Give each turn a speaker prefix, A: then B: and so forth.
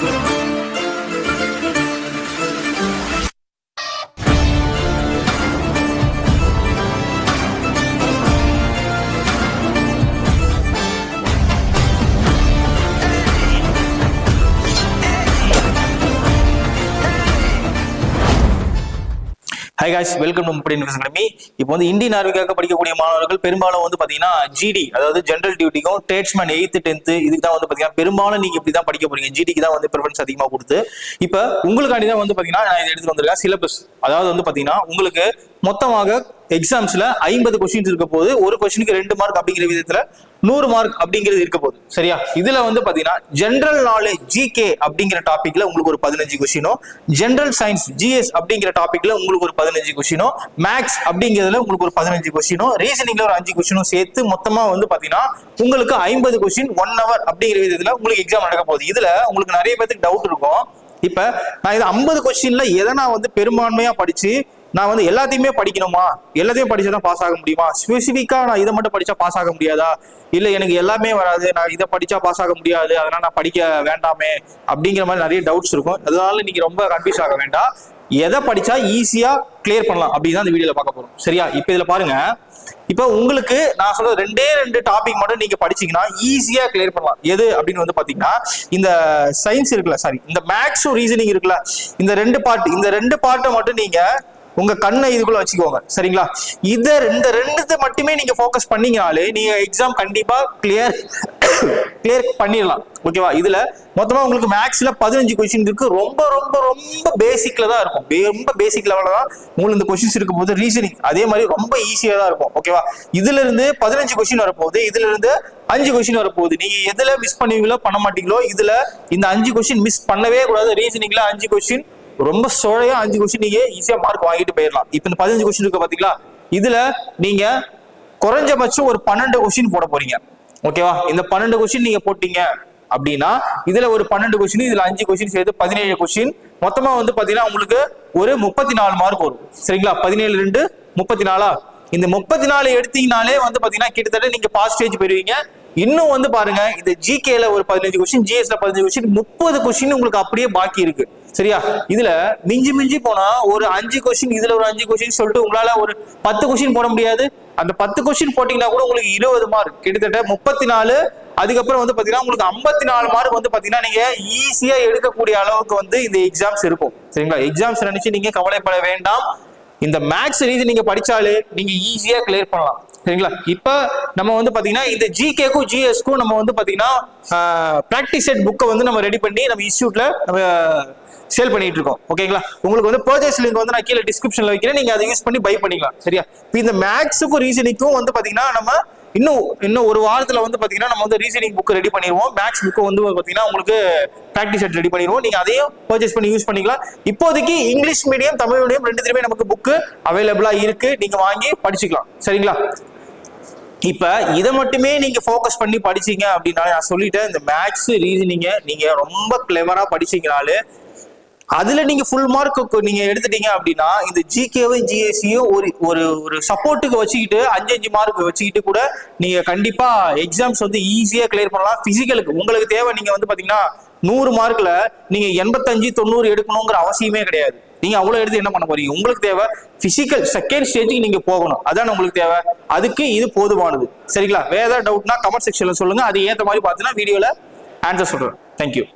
A: Thank you. Hi guys welcome to Muppadi invest academy இப்போ வந்து Indian ஆர்மிக்காக படிக்கக்கூடிய மாணவர்கள் பெரும்பாலும் வந்து பாத்தீங்கன்னா ஜிடி அதாவது ஜென்ரல் டியூட்டிக்கும் டேட்ஸ்மேன் எயித்து டென்த்து இதுக்கு தான் வந்து பாத்தீங்கன்னா பெரும்பாலும் நீங்க இப்படி தான் படிக்க போறீங்க. ஜிடிக்கு தான் வந்து ப்ரிஃபரன்ஸ் அதிகமாக கொடுத்து. இப்போ உங்களுக்காண்டி தான் வந்து பாத்தீங்கன்னா நான் இதை எடுத்து வந்திருக்கேன். சிலபஸ் அதாவது வந்து பாத்தீங்கன்னா உங்களுக்கு மொத்தமாக எக்ஸாம்ஸ்ல ஐம்பது கொஸ்டின்ஸ் இருக்க போது ஒரு கொஸ்டினுக்கு ரெண்டு மார்க் அப்படிங்கிற விதத்துல நூறு மார்க் அப்படிங்கிறது இருக்க போகுது. சரியா? இதுல வந்து பாத்தீங்கன்னா ஜென்ரல் நாலேஜ் ஜிகே அப்படிங்கிற டாபிக்ல உங்களுக்கு ஒரு பதினஞ்சு கொஸ்டினும் ஜென்ரல் சயின்ஸ் ஜிஎஸ் அப்படிங்கிற டாபிக்ல உங்களுக்கு ஒரு பதினஞ்சு கொஸ்டினும் மேக்ஸ் அப்படிங்கிறதுல உங்களுக்கு ஒரு பதினஞ்சு கொஸ்டினும் ரீசனிங்ல ஒரு அஞ்சு கொஸ்டினும் சேர்த்து மொத்தமா வந்து பாத்தீங்கன்னா உங்களுக்கு ஐம்பது கொஸ்டின் ஒன் ஹவர் அப்படிங்கிற விதத்துல உங்களுக்கு எக்ஸாம் நடக்க போகுது. இதுல உங்களுக்கு நிறைய பேருக்கு டவுட் இருக்கும். இப்ப நான் இது ஐம்பது கொஸ்டின்ல எதை நான் வந்து பெரும்பான்மையா படிச்சு நான் வந்து எல்லாத்தையுமே படிக்கணுமா? எல்லாத்தையும் படிச்சா தான் பாஸ் ஆக முடியுமா? ஸ்பெசிஃபிக்கா நான் இதை மட்டும் படிச்சா பாஸ் ஆக முடியாதா? இல்ல எனக்கு எல்லாமே வராது நான் இதை படிச்சா பாஸ் ஆக முடியாது அதனால நான் படிக்க வேண்டாமே? அப்படிங்கிற மாதிரி நிறைய டவுட்ஸ் இருக்கும். அதனால நீங்க ரொம்ப கன்ஃபியூஸ் ஆக வேண்டாம். எதை படிச்சா ஈஸியா கிளியர் பண்ணலாம் அப்படின்னு இந்த வீடியோல பார்க்க போறோம். சரியா? இப்போ இதுல பாருங்க. இப்போ உங்களுக்கு நான் சொல்ற ரெண்டே ரெண்டு டாபிக் மட்டும் நீங்க படிச்சீங்கன்னா ஈஸியா கிளியர் பண்ணலாம். எது அப்படின்னு வந்து பாத்தீங்கன்னா இந்த சயின்ஸ் இருக்குல்ல சாரி இந்த மேக்ஸும் ரீசனிங் இருக்குல்ல இந்த ரெண்டு பார்ட் இந்த ரெண்டு பார்ட்டை மட்டும் நீங்க உங்க கண்ணை இதுக்குள்ள வச்சுக்கோங்க. சரிங்களா? இத இந்த ரெண்டுத்தை மட்டுமே நீங்க ஃபோக்கஸ் பண்ணீங்கனாலே நீங்க எக்ஸாம் கண்டிப்பா கிளியர் கிளியர் பண்ணிடலாம். ஓகேவா இதுல மொத்தமா உங்களுக்கு மேக்ஸ்ல பதினஞ்சு கொஸ்டின் இருக்கு. ரொம்ப ரொம்ப ரொம்ப பேசிக்ல தான் இருக்கும். ரொம்ப பேசிக் லெவலில் தான் உங்களுக்கு இந்த கொஸ்டின்ஸ் இருக்கும்போது ரீசனிங் அதே மாதிரி ரொம்ப ஈஸியா தான் இருக்கும். ஓகேவா இதுல இருந்து பதினஞ்சு கொஸ்டின் வரப்போகுது. இதுல இருந்து அஞ்சு கொஸ்டின் வரப்போகுது. நீங்க எதுல மிஸ் பண்ணுவீங்களோ பண்ண மாட்டீங்களோ இதுல இந்த அஞ்சு கொஸ்டின் மிஸ் பண்ணவே கூடாது. ரீசனிங்ல அஞ்சு கொஸ்டின் ரொம்ப சோழையா அஞ்சு கொஸ்டின் நீங்க ஈஸியா மார்க் வாங்கிட்டு போயிடலாம் இப்போ இந்த பதினஞ்சு கொஸ்டின் இருக்கு பாத்தீங்களா? இதுல நீங்க குறைஞ்சபட்சம் ஒரு பன்னெண்டு கொஸ்டின் போட போறீங்க. ஓகேவா இந்த பன்னெண்டு கொஸ்டின் நீங்க போட்டீங்க அப்படின்னா இதுல ஒரு பன்னெண்டு கொஸ்டின் இதுல அஞ்சு கொஸ்டின் சேர்த்து பதினேழு கொஸ்டின் மொத்தமா வந்து பாத்தீங்கன்னா உங்களுக்கு ஒரு முப்பத்தி நாலு மார்க் வரும். சரிங்களா? பதினேழு ரெண்டு முப்பத்தி நாலா இந்த முப்பத்தி நாலு எடுத்தீங்கனாலே வந்து பாத்தீங்கன்னா கிட்டத்தட்ட நீங்க பாஸ் ஸ்டேஜ் போயிருவீங்க. இன்னும் வந்து பாருங்க இந்த ஜிகேல ஒரு பதினஞ்சு கொஸ்டின் ஜிஎஸ்ல பதினஞ்சு கொஸ்டின் முப்பது கொஸ்டின் உங்களுக்கு அப்படியே பாக்கி இருக்கு. சரியா? இதுல மிஞ்சி மிஞ்சி போனா ஒரு அஞ்சு கொஸ்டின் இதுல ஒரு அஞ்சு கொஸ்டின் சொல்லிட்டு உங்களால ஒரு பத்து கொஸ்டின் போட முடியாது. அந்த பத்து கொஸ்டின் போட்டீங்கன்னா கூட உங்களுக்கு இருபது மார்க் கிட்டத்தட்ட முப்பத்தி நாலு அதுக்கப்புறம் வந்து பாத்தீங்கன்னா உங்களுக்கு ஐம்பத்தி நாலு மார்க் வந்து பாத்தீங்கன்னா நீங்க ஈஸியா எடுக்கக்கூடிய அளவுக்கு வந்து இந்த எக்ஸாம்ஸ் இருக்கும். சரிங்களா? எக்ஸாம்ஸ் நினைச்சு நீங்க கவலைப்பட வேண்டாம். இந்த மேக்ஸ் ரீதி நீங்க படிச்சாலே நீங்க ஈஸியா கிளியர் பண்ணலாம். சரிங்களா? இப்ப நம்ம வந்து பாத்தீங்கன்னா இந்த ஜிகேக்கும் ஜிஎஸ்க்கும் நம்ம வந்து பாத்தீங்கன்னா ப்ராக்டிஸ் செட் புக்கை வந்து நம்ம ரெடி பண்ணி நம்ம இன்ஸ்டியூட்ல நம்ம சேல் பண்ணிட்டு இருக்கோம். ஓகேங்களா? உங்களுக்கு வந்து பர்ச்சேஸ் லிங்க் வந்து நான் கீழே டிஸ்கிரிப்ஷன்ல வைக்கிறேன். நீங்க அதை யூஸ் பண்ணி பை பண்ணிக்கலாம். சரியா? இப்போ இந்த மேக்ஸுக்கும் ரீசனிங்க்கும் வந்து பாத்தீங்கன்னா நம்ம இன்னும் இன்னும் ஒரு வாரத்துல வந்து பாத்தீங்கன்னா நம்ம வந்து ரீசனிங் புக் ரெடி பண்ணிடுவோம் மேக்ஸ் புக்கு வந்து பாத்தீங்கன்னா உங்களுக்கு ப்ராக்டிஸ் செட் ரெடி பண்ணிடுவோம் நீங்க அதையும் பர்ச்சேஸ் பண்ணி யூஸ் பண்ணிக்கலாம். இப்போதைக்கு இங்கிலீஷ் மீடியம் தமிழ் மீடியம் ரெண்டுத்துலயுமே நமக்கு புக்கு அவைலபிளா இருக்கு. நீங்க வாங்கி படிச்சுக்கலாம். சரிங்களா? இப்ப இதை மட்டுமே நீங்க ஃபோக்கஸ் பண்ணி படிச்சீங்க அப்படின்னாலே நான் சொல்லிட்டேன் இந்த மேக்ஸ் ரீசனிங்க நீங்க ரொம்ப கிளவரா படிச்சீங்கனாலே அதுல நீங்க ஃபுல் மார்க் நீங்க எடுத்துட்டீங்க அப்படின்னா இந்த ஜிகேவும் ஜிஎஸ்சியும் ஒரு ஒரு ஒரு சப்போர்ட்டுக்கு வச்சுக்கிட்டு அஞ்சு அஞ்சு மார்க் வச்சுக்கிட்டு கூட நீங்க கண்டிப்பா எக்ஸாம்ஸ் வந்து ஈஸியா கிளியர் பண்ணலாம். பிசிக்கலுக்கு உங்களுக்கு தேவை நீங்க வந்து பாத்தீங்கன்னா நூறு மார்க்ல நீங்க எண்பத்தஞ்சு தொண்ணூறு எடுக்கணுங்கிற அவசியமே கிடையாது. நீங்க அவ்வளவு எடுத்து என்ன பண்ண போறீங்க? உங்களுக்கு தேவை பிசிக்கல் செகண்ட் ஸ்டேஜுக்கு நீங்க போகணும். அதான் உங்களுக்கு தேவை? அதுக்கு இது போதுமானது. சரிங்களா? வேற ஏதாவது டவுட்னா கமெண்ட் செக்ஷன்ல சொல்லுங்க. அது ஏத்த மாதிரி பார்த்தீங்கன்னா வீடியோல ஆன்சர் சொல்றேன். தேங்க்யூ